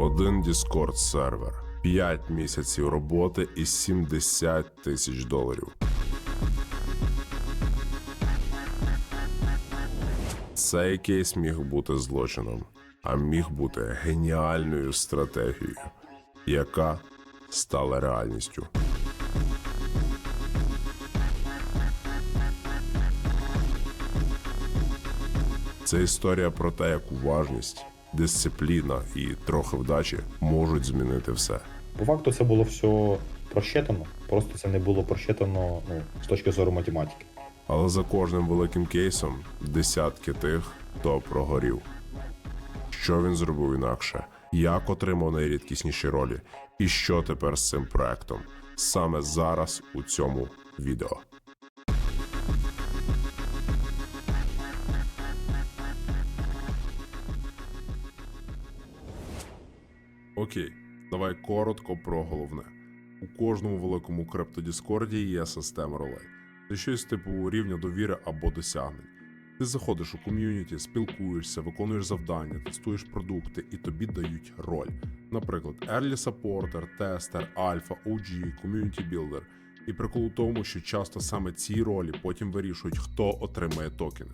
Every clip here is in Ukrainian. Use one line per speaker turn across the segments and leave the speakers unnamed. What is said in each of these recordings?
Один Discord сервер, 5 місяців роботи і 70 тисяч доларів. Цей кейс міг бути злочином, а міг бути геніальною стратегією, яка стала реальністю. Це історія про те, як уважність, дисципліна і трохи вдачі можуть змінити все.
По факту це було все просчитано, просто це не було просчитано ну, з точки зору математики.
Але за кожним великим кейсом десятки тих, хто прогорів. Що він зробив інакше, як отримав найрідкісніші ролі, і що тепер з цим проектом саме зараз у цьому відео. Окей, давай коротко про головне. У кожному великому криптодіскорді є система ролей. Це щось типу рівня довіри або досягнень. Ти заходиш у ком'юніті, спілкуєшся, виконуєш завдання, тестуєш продукти і тобі дають роль. Наприклад, Early Supporter, Тестер, Альфа, OG, Community Builder. І прикол у тому, що часто саме ці ролі потім вирішують, хто отримає токени.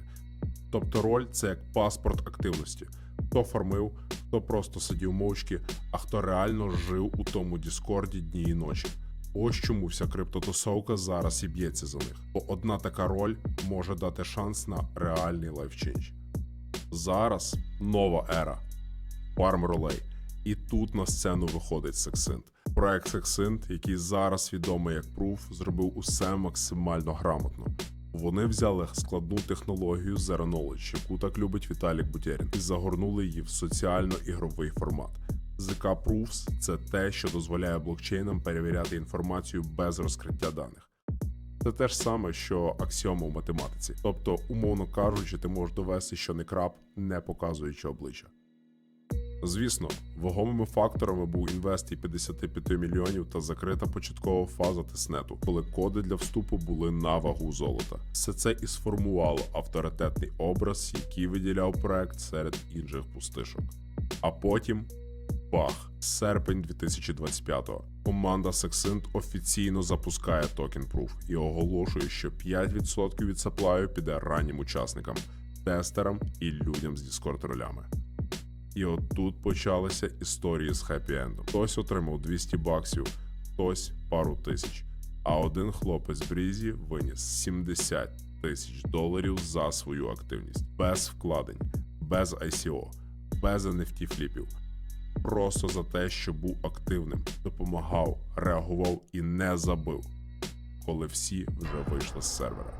Тобто роль це як паспорт активності. Хто фармив, хто просто сидів мовчки, а хто реально жив у тому Діскорді дні і ночі. Ось чому вся криптотусовка зараз і б'ється за них. Бо одна така роль може дати шанс на реальний лайфчейндж. Зараз нова ера фарм ролей. І тут на сцену виходить Сексинт. Проект Сексинт, який зараз відомий як Proof, зробив усе максимально грамотно. Вони взяли складну технологію Zero Knowledge, яку так любить Віталік Бутерін, і загорнули її в соціально-ігровий формат. ZK Proofs – це те, що дозволяє блокчейнам перевіряти інформацію без розкриття даних. Це те ж саме, що аксіома в математиці. Тобто, умовно кажучи, ти можеш довести, що не краб, не показуючи обличчя. Звісно, вагомими факторами був інвест і 55 мільйонів та закрита початкова фаза тиснету, коли коди для вступу були на вагу золота. Все це і сформувало авторитетний образ, який виділяв проект серед інших пустишок. А потім бах, серпень 2025-го. Команда Sexint офіційно запускає токен Proof і оголошує, що 5% від саплаю піде раннім учасникам, тестерам і людям з Discord ролями. І от тут почалися історії з хеппі-ендом. Хтось отримав 200 баксів, хтось пару тисяч. А один хлопець Брізі виніс 70 тисяч доларів за свою активність, без вкладень, без ICO, без NFT фліпів. Просто за те, що був активним, допомагав, реагував і не забив, коли всі вже вийшли з сервера.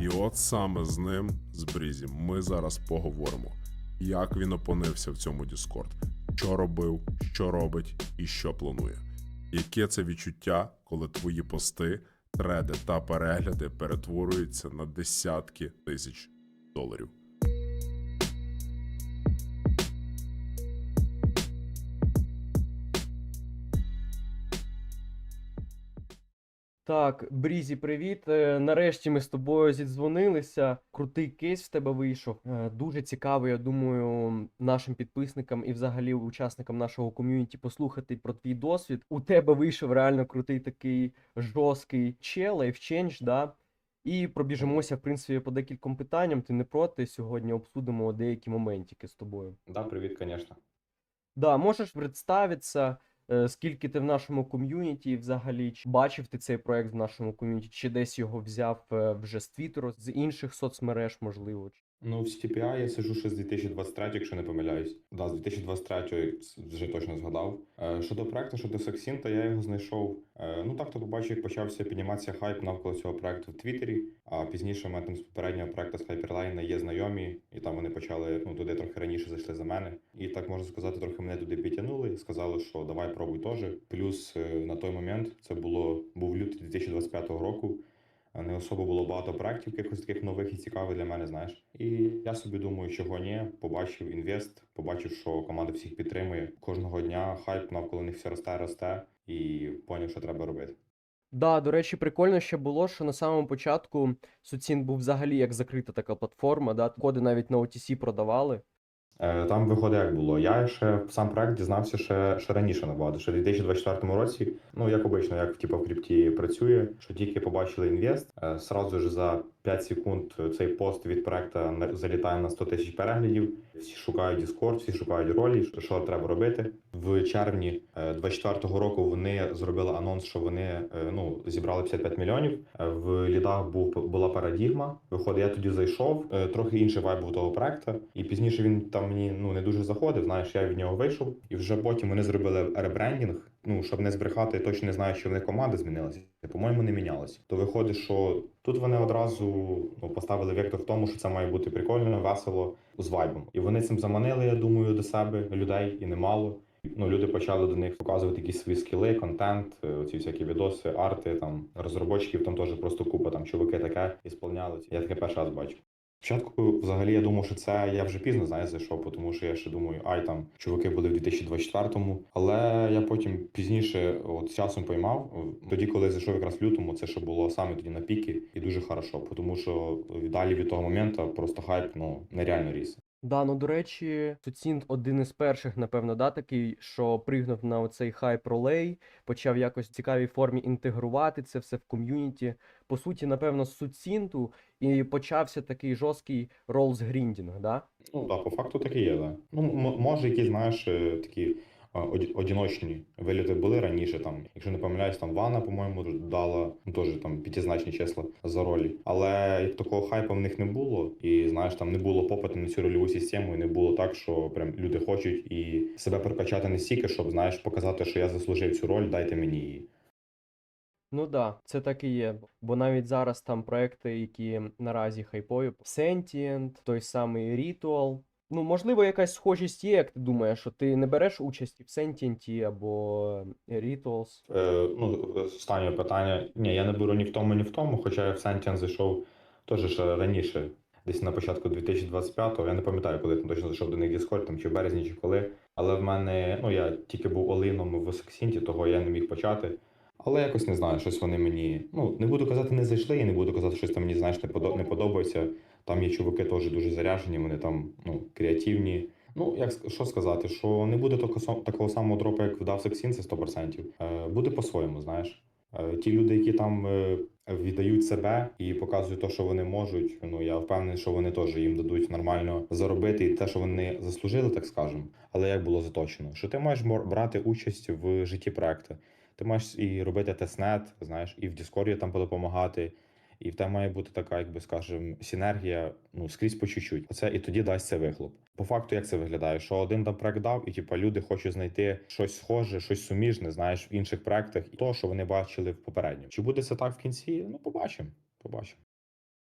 І от саме з ним, з Брізі, ми зараз поговоримо як він опинився в цьому Discord, що робив, що робить і що планує. Яке це відчуття, коли твої пости, треди та перегляди перетворюються на десятки тисяч доларів.
Так, Брізі, привіт. Е, Нарешті ми з тобою зідзвонилися. Крутий кейс в тебе вийшов. Е, Дуже цікаво, я думаю, нашим підписникам і взагалі учасникам нашого ком'юніті послухати про твій досвід. У тебе вийшов реально крутий такий жорсткий чел, лайфчендж, да? І пробіжимося, в принципі, по декільком питанням. Ти не проти? Сьогодні обсудимо деякі моментики з тобою.
Да, привіт, звісно.
Да, можеш представитися, скільки ти в нашому ком'юніті взагалі чи бачив ти цей проект в нашому ком'юніті, чи десь його взяв е, вже з Твіттеру, з інших соцмереж, можливо.
Ну, в CPI я сижу ще з 2023, якщо не помиляюсь. Да, з 2023 вже точно згадав. Е, Щодо проекту, щодо Саксінта, я його знайшов. е, Ну так то побачив, як почався підніматися хайп навколо цього проекту в Твіттері. А пізніше мене там з попереднього проекту з Hyperline є знайомі, і там вони почали ну туди трохи раніше зайшли за мене. І так можна сказати, трохи мене туди підтягнули. Сказали, що давай пробуй теж. Плюс е, на той момент це було був лютий 2025 року. Не особо було багато проєктів, якихось таких нових і цікавих для мене, знаєш. І я собі думаю, чого ні, побачив інвест, побачив, що команда всіх підтримує. Кожного дня хайп навколо них все росте, росте, і поняв, що треба робити.
Да, до речі, прикольно ще було, що на самому початку Суцін був взагалі як закрита така платформа, да, коди навіть на OTC продавали.
Е, Там виходить, як було. Я ще сам проект дізнався ще, ще раніше набагато, ще в 2024 році. Ну, як обично, як типу, в крипті працює, що тільки побачили інвест, зразу сразу ж за 5 секунд цей пост від проекту залітає на 100 тисяч переглядів. Всі шукають Discord, всі шукають ролі, що- треба робити. В червні 24-го року вони зробили анонс, що вони е, ну зібрали 55 мільйонів. Е, В лідах був була парадігма. Виходить, я тоді зайшов. е, Трохи інший вайб був того проекту. І пізніше він там мені ну не дуже заходив. Знаєш, я від нього вийшов, і вже потім вони зробили ребрендінг. Ну щоб не збрехати, я точно не знаю, що в них команда змінилася. По-моєму, не мінялася. То виходить, що тут вони одразу ну поставили вектор в тому, що це має бути прикольно, весело з вайбом. І вони цим заманили, я думаю, до себе людей і немало. Ну, люди почали до них показувати якісь свої скіли, контент, е, ці всякі відоси, арти, там розробочків, там теж просто купа там чуваки таке ісполняли. Я таке перший раз бачу. Спочатку, взагалі, я думав, що це я вже пізно знаєш, зайшов, тому що я ще думаю, ай там чуваки були в 2024-му. Але я потім пізніше, от часом поймав, тоді, коли зайшов якраз в лютому, це ще було саме тоді на піки, і дуже хорошо, тому що далі від того моменту просто хайп ну нереально ріс.
Да, ну до речі, Суцінт один із перших, напевно, да, такий, що пригнув на оцей хайп ролей, почав якось в цікавій формі інтегрувати це все в ком'юніті. По суті, напевно, з Суцінту і почався такий жорсткий ролз гріндінг, да?
Ну да, по факту так і є, да. Ну може, якісь, знаєш, е, такі одіночні виліти були раніше. Там, якщо не помиляюсь, там Вана, по-моєму, дала ну, теж там п'ятизначні числа за ролі. Але як такого хайпу в них не було, і знаєш, там не було попиту на цю рольову систему, і не було так, що прям люди хочуть і себе прокачати не стільки, щоб знаєш, показати, що я заслужив цю роль, дайте мені її.
Ну да, це так і є. Бо навіть зараз там проекти, які наразі хайпові, Sentient, той самий Ritual. Ну, можливо, якась схожість є, як ти думаєш, що ти не береш участі в Sentient або Rituals.
Е, ну, останнє питання. Ні, я не беру ні в тому, ні в тому, хоча я в Sentient зайшов теж раніше, десь на початку 2025-го. Я не пам'ятаю, коли я там точно зайшов до них Discord, там чи в березні, чи коли. Але в мене, ну я тільки був олином в Саксінті, того я не міг почати. Але якось не знаю, щось вони мені. Ну, не буду казати, не зайшли, і не буду казати, щось там мені, знаєш, не подо- подобається. Там є чуваки теж дуже заряжені, вони там ну, креативні. Ну, як що сказати, що не буде такого, такого самого дропу, як вдав Саксін, це 100%. Е, буде по-своєму, знаєш. Е, ті люди, які там е, віддають себе і показують те, що вони можуть. Ну я впевнений, що вони теж їм дадуть нормально заробити і те, що вони заслужили, так скажемо. Але як було заточено, що ти маєш брати участь в житті проекту. Ти маєш і робити тестнет, знаєш, і в Діскорді там допомагати. І в тебе має бути така, як би скажем, синергія ну скрізь по чуть-чуть. Оце і тоді дасть це вихлоп. По факту, як це виглядає? Що один там проект дав, і типа люди хочуть знайти щось схоже, щось суміжне, знаєш, в інших проектах, і то, що вони бачили в попередньому. Чи буде це так в кінці? Ну, побачимо. Побачимо.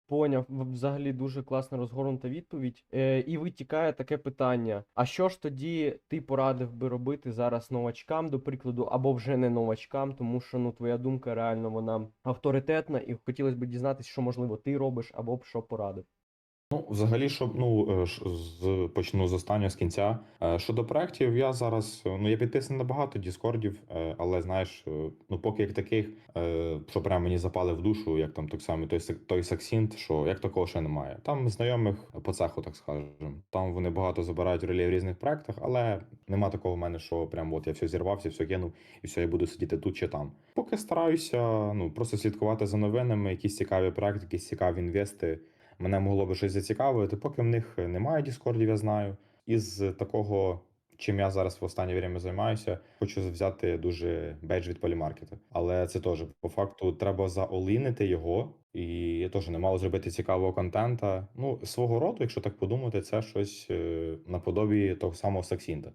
Поняв, взагалі дуже класна розгорнута відповідь. Е, і витікає таке питання: а що ж тоді ти порадив би робити зараз новачкам, до прикладу, або вже не новачкам, тому що ну твоя думка реально вона авторитетна, і хотілося б дізнатися, що можливо ти робиш, або б що порадив.
Ну, взагалі, щоб ну е, з почну з останнього з кінця. Е, Щодо проєктів, я зараз е, ну я підписаний на багато діскордів, але знаєш, ну поки як таких, що прямо мені запали в душу, як там так само той той Саксінт, що як такого ще немає. Там знайомих по цеху, так скажемо. Там вони багато забирають ролей в різних проєктах, але нема такого в мене, що прям от я все зірвався, все кинув, і все, я буду сидіти тут чи там. Поки стараюся, ну просто слідкувати за новинами, якісь цікаві проекти, якісь цікаві інвести мене могло би щось зацікавити, поки в них немає Діскордів, я знаю. Із такого, чим я зараз в останнє время займаюся, хочу взяти дуже бейдж від полімаркету. Але це теж по факту треба заолінити його, і теж немало зробити цікавого контента. Ну, свого роду, якщо так подумати, це щось е, наподобі того самого Саксінта.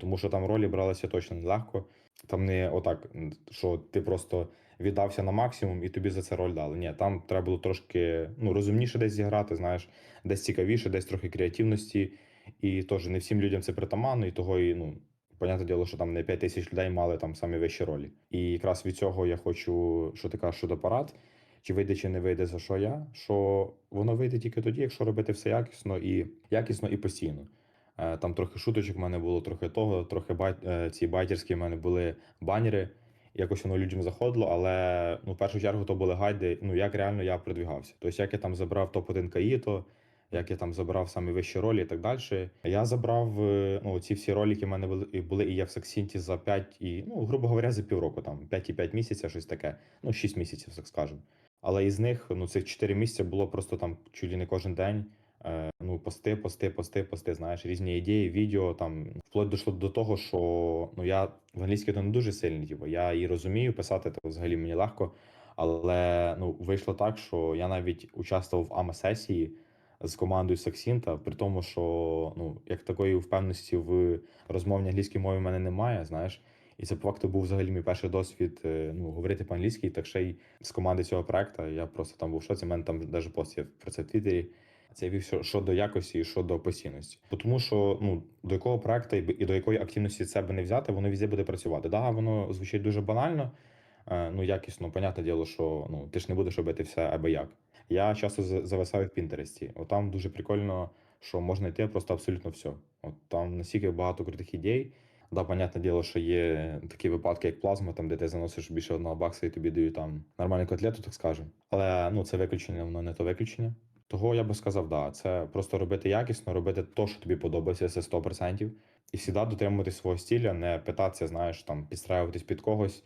Тому що там ролі бралися точно нелегко. Там не отак, що ти просто віддався на максимум і тобі за це роль дали. Ні, там треба було трошки ну, розумніше десь зіграти, знаєш, десь цікавіше, десь трохи креативності. І теж не всім людям це притаманно, і того і ну. Понятне діло, що там не 5 тисяч людей мали там самі вищі ролі. І якраз від цього я хочу, що ти кажеш щодо парад, чи вийде, чи не вийде, за що я, що воно вийде тільки тоді, якщо робити все якісно і якісно і постійно. Е, Там трохи шуточок в мене було, трохи того, трохи бай... е, ці байтерські в мене були банери. Якось воно людям заходило, але ну, в першу чергу то були гайди, ну як реально я продвігався. Тобто, як я там забрав топ-1 Каїто, як я там забрав самі вищі ролі і так далі. Я забрав е, ну, ці всі ролі, які в мене були, були і є в Саксінті за 5 і, ну, грубо говоря, за півроку, там 5,5 місяця, щось таке. Ну, 6 місяців, так скажемо. Але із них, ну, цих 4 місяці було просто там чуть ли не кожен день. Е, ну, пости, пости, пости, пости, знаєш, різні ідеї, відео, там, вплоть дійшло до того, що ну, я в англійській то не дуже сильний, типу, я її розумію, писати то взагалі мені легко. Але ну, вийшло так, що я навіть участвував в АМА-сесії з командою Саксінта, при тому, що ну, як такої впевненості в розмовній англійській мові в мене немає, знаєш. І це по факту був взагалі мій перший досвід е, ну, говорити по-англійськи, так ще й з команди цього проекту. Я просто там був шоці, в мене там навіть пост є про це в Твіттері. Це вів щодо якості і щодо постійності. Тому що ну, до якого проекту і до якої активності себе не взяти, воно везде буде працювати. Да, воно звучить дуже банально, е, ну якісно, понятне діло, що ну, ти ж не будеш робити все аби як. Я часто зависаю в Пінтересті. От там дуже прикольно, що можна йти просто абсолютно все. От там настільки багато крутих ідей. Да, понятне діло, що є такі випадки, як плазма, там, де ти заносиш більше одного бакса і тобі дають там нормальну котлету, так скажемо. Але ну, це виключення, воно не то виключення. Того я би сказав, да, це просто робити якісно, робити те, що тобі подобається, це 100%. І завжди дотримуватись свого стиля, не питатися, знаєш, там, підстраюватись під когось,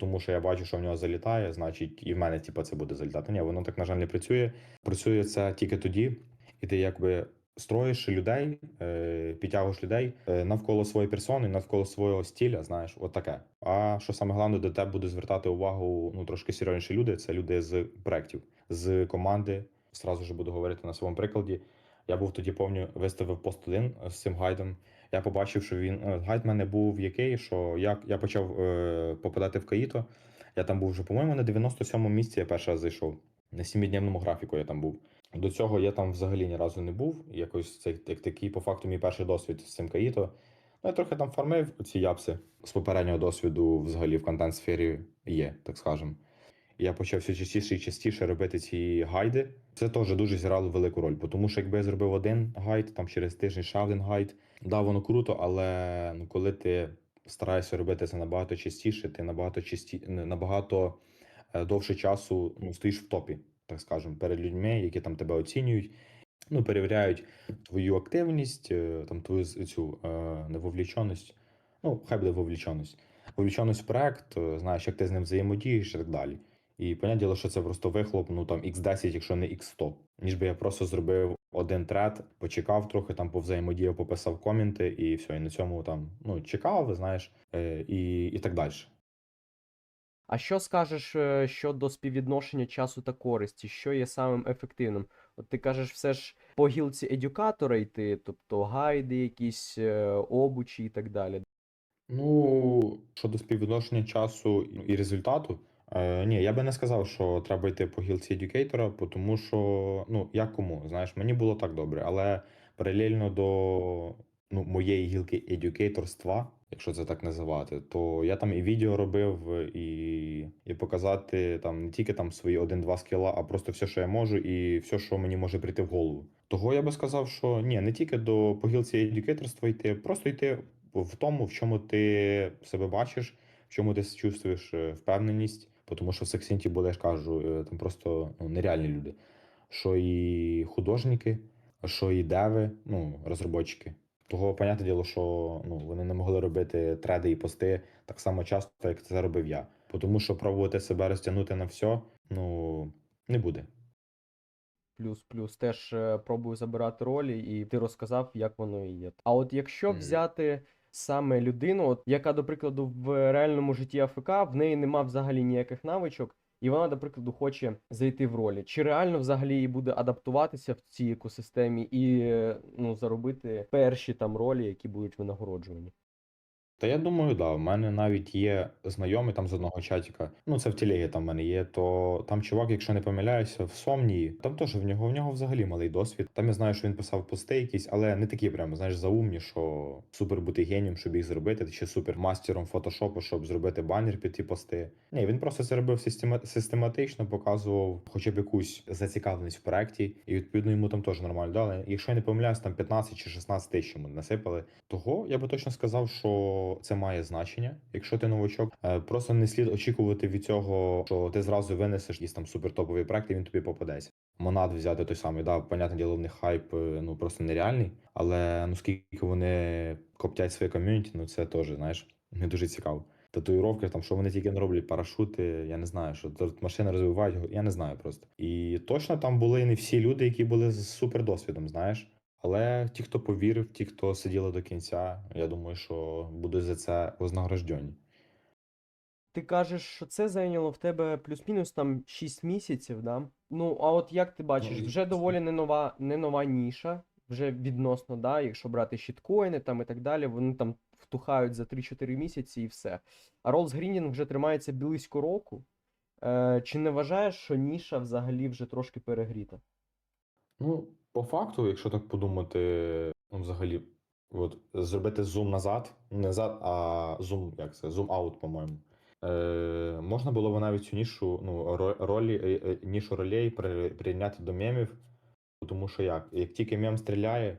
тому що я бачу, що в нього залітає, значить, і в мене, типу, це буде залітати. Ні, воно так, на жаль, не працює. Працює це тільки тоді, і ти якби строїш людей, е, підтягуєш людей е, навколо своєї персони, навколо свого стиля, знаєш, от таке. А що саме головне, до тебе буде звертати увагу ну, трошки серйозніші люди, це люди з проєктів, з команди. Сразу ж буду говорити на своєму прикладі. Я був тоді, повню, виставив пост один з цим гайдом. Я побачив, що він е, гайд в мене був який, що я, я почав е, попадати в Каїто. Я там був вже, по-моєму, на 97-му місці я перший раз зайшов. На 7-дневному графіку я там був. До цього я там взагалі ні разу не був. Якось це як такий, по факту, мій перший досвід з цим Каїто. Ну, я трохи там фармив ці япси. З попереднього досвіду взагалі в контент-сфері є, так скажемо. Я почав все частіше і частіше робити ці гайди. Це теж дуже зіграло велику роль, тому що якби я зробив один гайд, там через тиждень ще один гайд, да, воно круто, але ну, коли ти стараєшся робити це набагато частіше, ти набагато часті... набагато е, довше часу ну, стоїш в топі, так скажемо, перед людьми, які там тебе оцінюють, ну, перевіряють твою активність, е, там твою цю е, невовліченість. Ну, хай буде вовліченість. Вовліченість в проект, знаєш, як ти з ним взаємодієш і так далі. І понятне діло, що це просто вихлоп, ну там x10, якщо не x100. Ніж би я просто зробив один тред, почекав трохи, там повзаємодіяв, пописав коменти, і все, і на цьому там ну, чекав, знаєш, е, і, і так далі.
А що скажеш е, щодо співвідношення часу та користі? Що є самим ефективним? От ти кажеш, все ж по гілці едюкатора йти, тобто гайди, якісь е, обучі і так далі.
Ну, щодо співвідношення часу і результату, е, ні, я би не сказав, що треба йти по гілці едюкейтора, тому що, ну, як кому, знаєш, мені було так добре, але паралельно до ну, моєї гілки едюкейторства, якщо це так називати, то я там і відео робив, і, і показати там не тільки там свої один-два скіла, а просто все, що я можу, і все, що мені може прийти в голову. Того я би сказав, що ні, не тільки до по гілці едюкейторства йти, просто йти в тому, в чому ти себе бачиш, в чому ти чувствуєш е, впевненість, тому що в Сексінті були, я ж кажу, е, там просто ну, нереальні люди. Що і художники, що і деви, ну, розробники. Того, понятне діло, що ну, вони не могли робити треди і пости так само часто, як це робив я. Тому що пробувати себе розтягнути на все, ну, не буде.
Плюс-плюс теж е, пробую забирати ролі, і ти розказав, як воно і є. А от якщо
Мгм.
взяти саме людину, от, яка, до прикладу, в реальному житті АФК, в неї нема взагалі ніяких навичок, і вона, до прикладу, хоче зайти в ролі. Чи реально взагалі їй буде адаптуватися в цій екосистемі і е, ну, заробити перші там ролі, які будуть винагороджувані?
Та я думаю, да. В мене навіть є знайомий там з одного чатіка. Ну, це в телегі там в мене є. То там чувак, якщо не помиляюся, в Сомнії, там теж в нього в нього взагалі малий досвід. Там я знаю, що він писав пости якісь, але не такі прямо, знаєш, заумні, що супер бути генієм, щоб їх зробити, чи супер мастером фотошопу, щоб зробити банер під ті пости. Ні, він просто це робив система- систематично, показував хоча б якусь зацікавленість в проєкті, і відповідно йому там теж нормально дали. Якщо я не помиляюсь, там 15 чи 16 тисяч йому насипали. Того я би точно сказав, що це має значення. Якщо ти новачок, Е, просто не слід очікувати від цього, що ти зразу винесеш якийсь там супертоповий проект, і він тобі попадеться. Монад взяти той самий, да, понятне діло, в них хайп е, ну просто нереальний. Але ну скільки вони коптять своє ком'юніті, ну це теж, знаєш, не дуже цікаво. Татуїровки, там, що вони тільки не роблять, парашути, я не знаю, що тут машини розвивають, я не знаю просто. І точно там були не всі люди, які були з супер досвідом, знаєш. Але ті, хто повірив, ті, хто сиділи до кінця, я думаю, що будуть за це вознаграждені.
Ти кажеш, що це зайняло в тебе плюс-мінус там 6 місяців, да? Ну, а от як ти бачиш,
і-
вже доволі не нова, не нова ніша, вже відносно, да, якщо брати щиткоїни там і так далі, вони там втухають за 3-4 місяці і все. А Rolls Grinding вже тримається близько року. Е, чи не вважаєш, що ніша взагалі вже трошки перегріта?
Ну, по факту, якщо так подумати, ну, взагалі, от зробити зум назад, не назад, а зум, як це, зум аут, по-моєму. Е, можна було б навіть цю нішу, ну, ро- ролі, е, е, нішу ролей при- прирівняти до мемів, тому що як? Як тільки мем стріляє,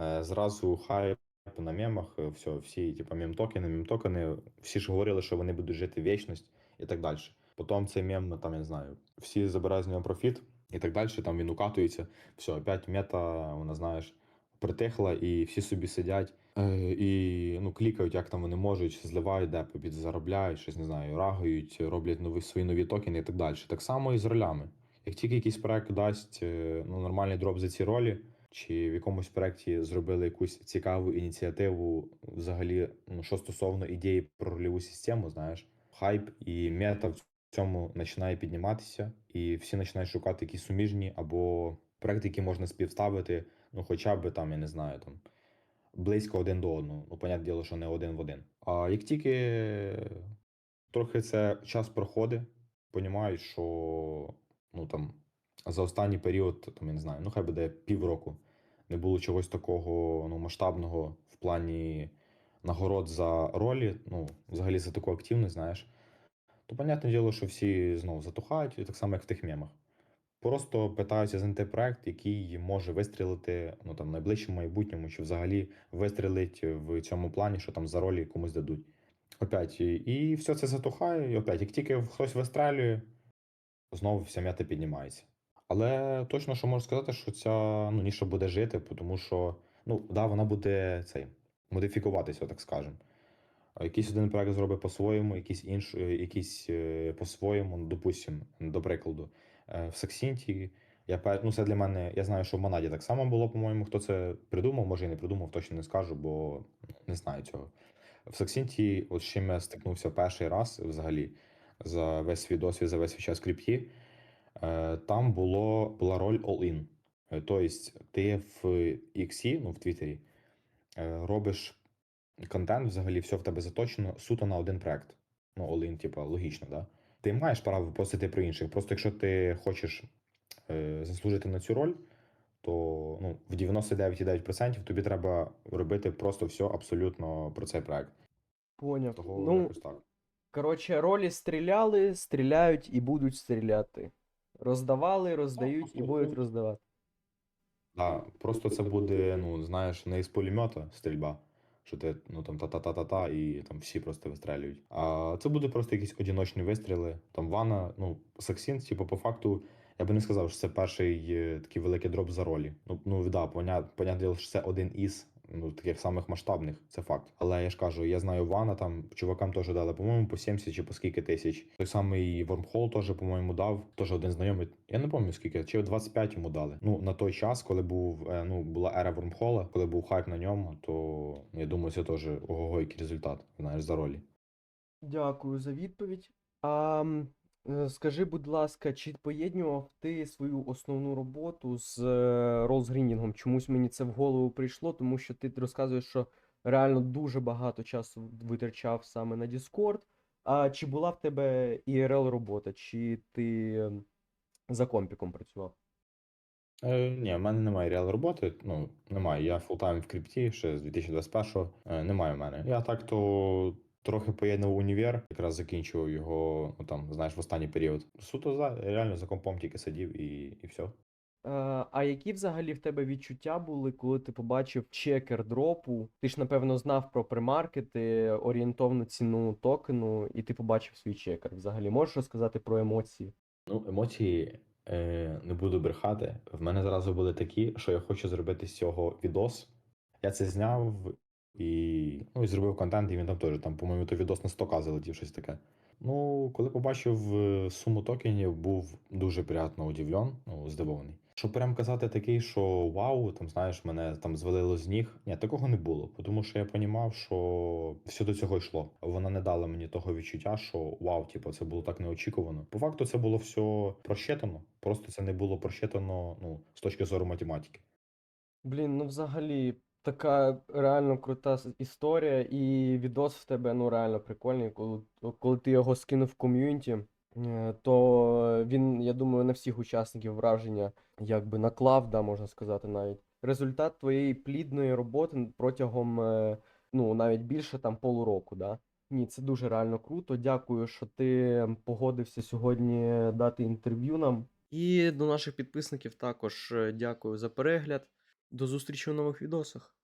е, зразу хайп на мемах, е, все, всі, типу, мем-токени, мем-токени, всі ж говорили, що вони будуть жити вічність і так далі. Потім цей мем, ну, там, я не знаю, всі забирають з нього профіт і так далі, там він укатується. Все, опять мета, вона, знаєш, притихла, і всі собі сидять е, і ну, клікають, як там вони можуть, зливають депо, підзаробляють, щось не знаю, рагають, роблять нові свої нові токени і так далі. Так само і з ролями. Як тільки якийсь проект дасть е, ну, нормальний дроп за ці ролі, чи в якомусь проєкті зробили якусь цікаву ініціативу, взагалі, ну, що стосовно ідеї про рольову систему, знаєш, хайп і мета в цьому починає підніматися, і всі починають шукати якісь суміжні або проекти, які можна співставити, ну хоча б там, я не знаю, там близько один до одного. Ну, понятне діло, що не один в один. А як тільки трохи це час проходить, понімають, що ну там за останній період, там, я не знаю, ну хай буде півроку, не було чогось такого ну, масштабного в плані нагород за ролі, ну, взагалі за таку активність, знаєш, то, понятне діло, що всі знову затухають, так само, як в тих мемах. Просто питаються знайти проект, який може вистрілити ну, там, в найближчому майбутньому, чи взагалі вистрілить в цьому плані, що там за ролі комусь дадуть. Опять, і, і все це затухає, і опять, як тільки хтось вистрелює, знову вся м'ята піднімається. Але точно, що можу сказати, що ця ну, ніша буде жити, тому що ну, да, вона буде цей, модифікуватися, так скажемо. Якийсь один проект зробить по-своєму, якийсь інший, якийсь е, по-своєму, ну, допустим, до прикладу. Е, В Саксінті я ну, це для мене. Я знаю, що в Монаді так само було, по-моєму. Хто це придумав, може і не придумав, точно не скажу, бо не знаю цього. В Саксінті, от з чим я стикнувся перший раз взагалі за весь свій досвід, за весь свій час крипті, е, там було, була роль all-in. Е, Тобто ти в X, ну в Твіттері, е, робиш контент, взагалі, все в тебе заточено суто на один проект. Ну, all-in, типу, логічно, да? Ти маєш право постити про інших. Просто якщо ти хочеш е, заслужити на цю роль, то ну, в 99,9% тобі треба робити просто все абсолютно про цей проект.
Поняв.
Того
Ну,
якось так.
коротше, ролі стріляли, стріляють і будуть стріляти. Роздавали, роздають і будуть роздавати.
Да, просто це буде, ну, знаєш, не із пулемета стрільба, що ти ну там та-та-та-та-та, і там всі просто вистрелюють. А це буде просто якісь одіночні вистріли. Там вана, ну, Саксін, типу, по факту, я би не сказав, що це перший е, такий великий дроп за ролі. Ну, ну да, понятно, понятно, що це один із ну, таких самих масштабних, це факт. Але я ж кажу, я знаю Вана, там чувакам теж дали, по-моєму, по 70 чи по скільки тисяч. Той самий Вормхол теж, по-моєму, дав. Теж один знайомий. Я не пам'ятаю скільки, чи 25 йому дали. Ну, на той час, коли був, е, ну, була ера Вормхола, коли був хайп на ньому, то я думаю, це теж ого, який результат, знаєш, за ролі.
Дякую за відповідь. А скажи, будь ласка, чи поєднував ти свою основну роботу з е, розгріндінгом? Чомусь мені це в голову прийшло, тому що ти розказуєш, що реально дуже багато часу витрачав саме на Discord. А чи була в тебе IRL робота, чи ти ем, за компіком працював?
Е, ні, в мене немає реал роботи. Ну, немає. Я фултайм в крипті ще з 2021-го. Е, немає в мене. Я так то трохи поєднував універ, якраз закінчував його, ну там, знаєш, в останній період. Суто за реально за компом тільки сидів і, і все.
Е, А які взагалі в тебе відчуття були, коли ти побачив чекер дропу? Ти ж, напевно, знав про премаркети, орієнтовну ціну токену, і ти побачив свій чекер. Взагалі, можеш розказати про емоції?
Ну, емоції, Е, не буду брехати. В мене зразу були такі, що я хочу зробити з цього відос. Я це зняв і, ну, і зробив контент, і він там теж, там, по-моєму, то відос на 100к залетів, щось таке. Ну, коли побачив е, суму токенів, був дуже приємно удивлен, ну, здивований. Щоб прям казати такий, що вау, там знаєш, мене там звалило з ніг. Ні, такого не було. Тому що я понімав, що все до цього йшло. Вона не дала мені того відчуття, що вау, типу, це було так неочікувано. По факту, це було все просчитано. Просто це не було просчитано ну, з точки зору математики.
Блін, ну взагалі, така реально крута історія, і відос в тебе ну реально прикольний. Коли, коли ти його скинув в ком'юніті, е, то він, я думаю, на всіх учасників враження якби наклав, да, можна сказати навіть. Результат твоєї плідної роботи протягом, е, ну, навіть більше там полуроку, да. Ні, це дуже реально круто. Дякую, що ти погодився сьогодні дати інтерв'ю нам. І до наших підписників також е, дякую за перегляд. До зустрічі у нових відосах.